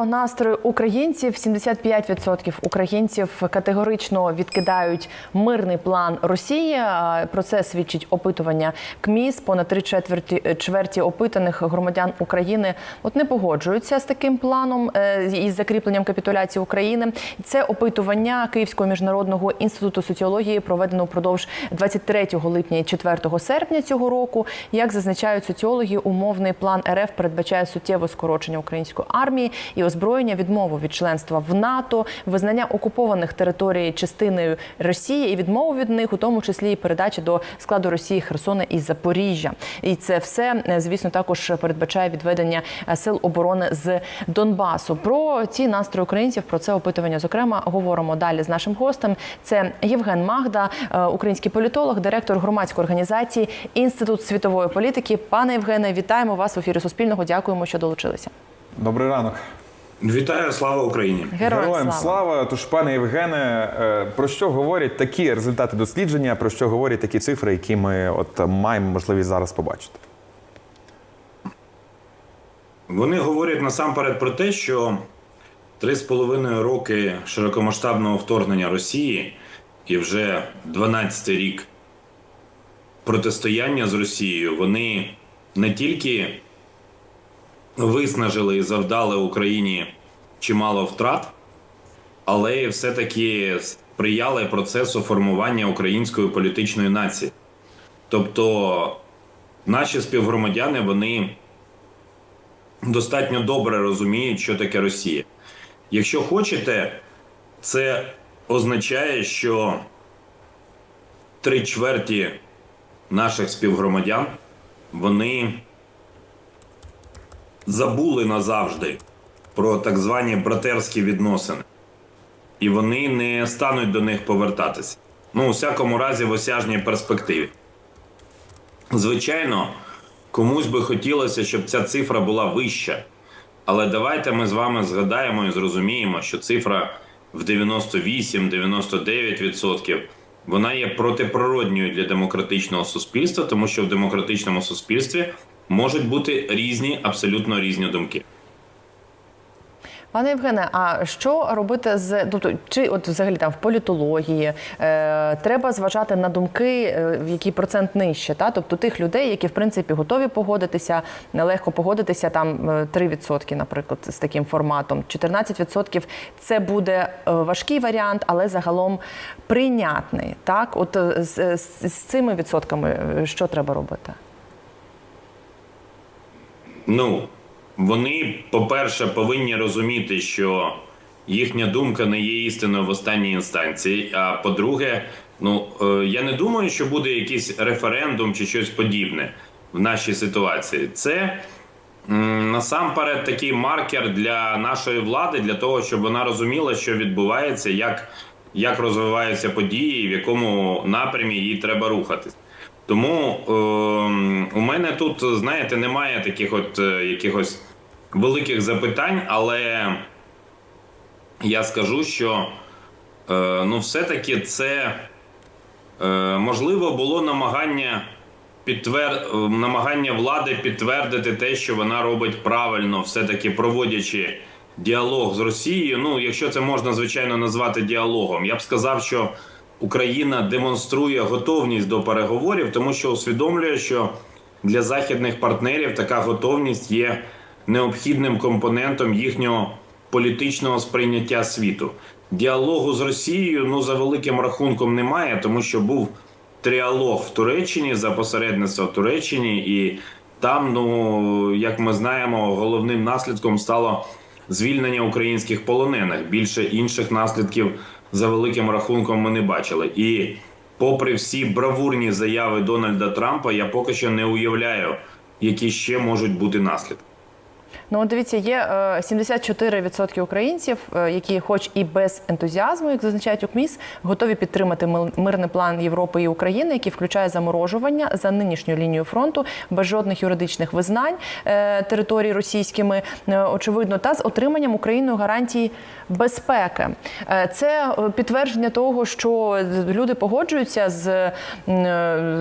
про настрої українців. 75% українців категорично відкидають мирний план Росії. Про це свідчить опитування КМІС. Понад три четверті чверті опитаних громадян України от не погоджуються з таким планом е, із закріпленням капітуляції України. Це опитування Київського міжнародного інституту соціології проведено впродовж 23 липня і 4 серпня цього року. Як зазначають соціологи, умовний план РФ передбачає суттєве скорочення української армії і озброєння, відмову від членства в НАТО, визнання окупованих територій частиною Росії і відмову від них, у тому числі і передачі до складу Росії Херсона і Запоріжжя. І це все, е, звісно, також передбачає відведення е, сил оборони з Донбасу. Про ці настрої українців про це опитування зокрема говоримо далі з нашим гостем. Це Євген Магда, е, український політолог, директор громадської організації Інститут світової політики. Пане Євгене, вітаємо вас в ефірі Суспільного. Дякуємо, що долучилися. Добрий ранок. Вітаю, слава Україні! Героям, слава. Тож, пане Євгене, е, про що говорять такі результати дослідження, про що говорять такі цифри, які ми от маємо можливість зараз побачити? Вони говорять насамперед про те, що три з половиною роки широкомасштабного вторгнення Росії і вже 12-й рік протистояння з Росією, вони не тільки виснажили і завдали Україні чимало втрат, але все-таки сприяли процесу формування української політичної нації. Тобто наші співгромадяни вони достатньо добре розуміють, що таке Росія. Якщо хочете, це означає, що три чверті наших співгромадян вони забули назавжди про так звані братерські відносини, і вони не стануть до них повертатися. Ну, у всякому разі, в осяжній перспективі. Звичайно, комусь би хотілося, щоб ця цифра була вища. Але давайте ми з вами згадаємо і зрозуміємо, що цифра в 98-99% вона є протиприродньою для демократичного суспільства, тому що в демократичному суспільстві можуть бути різні, абсолютно різні думки. Пане Євгене, а що робити з тобто, чи от взагалі там в політології е, треба зважати на думки, е, який процент нижче, та тобто тих людей, які в принципі готові погодитися, легко погодитися там е, 3%, наприклад, з таким форматом. 14% – це буде е, важкий варіант, але загалом прийнятний. Так, от е, з, з, з цими відсотками е, що треба робити? Ну, вони, по-перше, повинні розуміти, що їхня думка не є істиною в останній інстанції. А по-друге, ну е, я не думаю, що буде якийсь референдум чи щось подібне в нашій ситуації. Це насамперед такий маркер для нашої влади, для того, щоб вона розуміла, що відбувається, як, як розвиваються події, в якому напрямі їй треба рухатись. Тому е, у мене тут, знаєте, немає таких от е, якихось великих запитань, але я скажу, що е, ну, все-таки це е, можливо було намагання підтвер... е, намагання влади підтвердити те, що вона робить правильно, все-таки проводячи діалог з Росією. Ну, якщо це можна звичайно назвати діалогом, я б сказав, що Україна демонструє готовність до переговорів, тому що усвідомлює, що для західних партнерів така готовність є необхідним компонентом їхнього політичного сприйняття світу. Діалогу з Росією ну за великим рахунком немає, тому що був тріалог в Туреччині за посередництва в Туреччині, і там, ну як ми знаємо, головним наслідком стало звільнення українських полонених. Більше інших наслідків за великим рахунком ми не бачили. І попри всі бравурні заяви Дональда Трампа, я поки що не уявляю, які ще можуть бути наслідки. Ну, дивіться, є е, 74% українців, е, які, хоч і без ентузіазму, як зазначають у КМІС, готові підтримати мирний план Європи і України, який включає заморожування за нинішню лінію фронту без жодних юридичних визнань е, територій російськими, е, очевидно, та з отриманням Україною гарантій безпеки. Е, Це е, підтвердження того, що люди погоджуються з, е,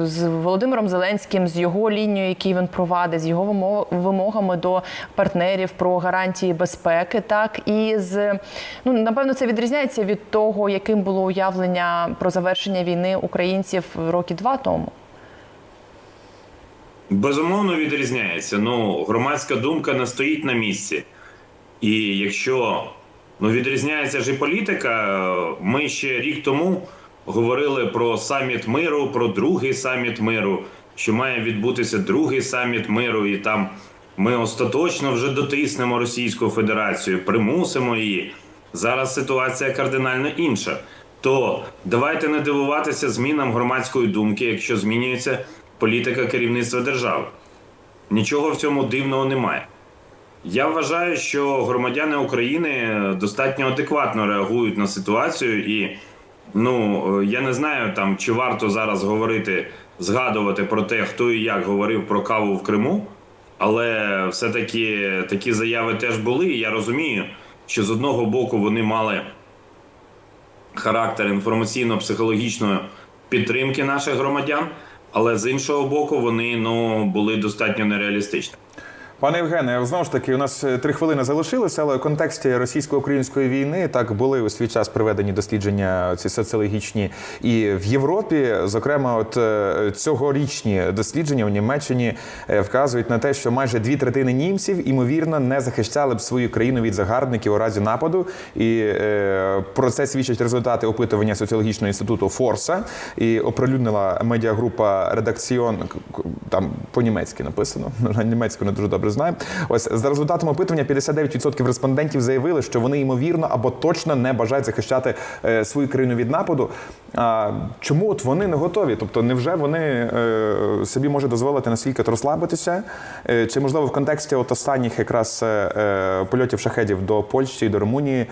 з Володимиром Зеленським, з його лінією, який він провадить, з його вимогами до партнерів, про гарантії безпеки. Так і з ну напевно це відрізняється від того, яким було уявлення про завершення війни українців роки два тому. Безумовно відрізняється. Ну, громадська думка не стоїть на місці. І якщо ну, відрізняється ж і політика, ми ще рік тому говорили про саміт миру, про другий саміт миру, що має відбутися другий саміт миру, і там ми остаточно вже дотиснемо Російську Федерацію, примусимо її. Зараз ситуація кардинально інша. То давайте не дивуватися змінам громадської думки, якщо змінюється політика керівництва держави. Нічого в цьому дивного немає. Я вважаю, що громадяни України достатньо адекватно реагують на ситуацію, і ну я не знаю там, чи варто зараз говорити, згадувати про те, хто і як говорив про каву в Криму. Але все-таки такі заяви теж були. І я розумію, що з одного боку вони мали характер інформаційно-психологічної підтримки наших громадян, але з іншого боку, вони ну були достатньо нереалістичні. Пане Євгене, знову ж таки, у нас е, три хвилини залишилося, але в контексті російсько-української війни так були у свій час проведені дослідження ці соціологічні і в Європі. Зокрема, от е, цьогорічні дослідження в Німеччині е, вказують на те, що майже дві третини німців ймовірно не захищали б свою країну від загарбників у разі нападу. І е, про це свідчать результати опитування соціологічного інституту Форса. І оприлюднила медіагрупа Редакціон там по-німецьки написано. На німецьку не дуже добре знаю. Ось за результатами опитування 59% респондентів заявили, що вони ймовірно або точно не бажають захищати е, свою країну від нападу. А чому от вони не готові? Тобто, невже вони е, собі можуть дозволити наскільки розслабитися? Е, чи можливо в контексті от останніх якраз польотів шахедів до Польщі і до Румунії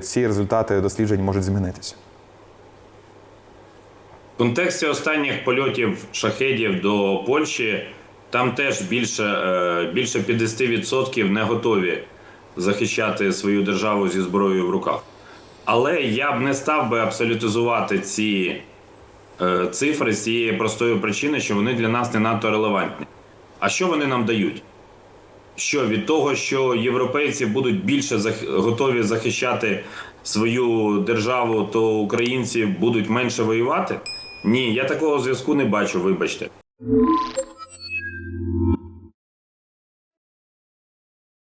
ці результати досліджень можуть змінитися? В контексті останніх польотів шахедів до Польщі там теж більше, е, більше 50% не готові захищати свою державу зі зброєю в руках. Але я б не став би абсолютизувати ці е, цифри з цієї простої причини, що вони для нас не надто релевантні. А що вони нам дають? Що від того, що європейці будуть більше готові захищати свою державу, то українці будуть менше воювати? Ні, я такого зв'язку не бачу, вибачте.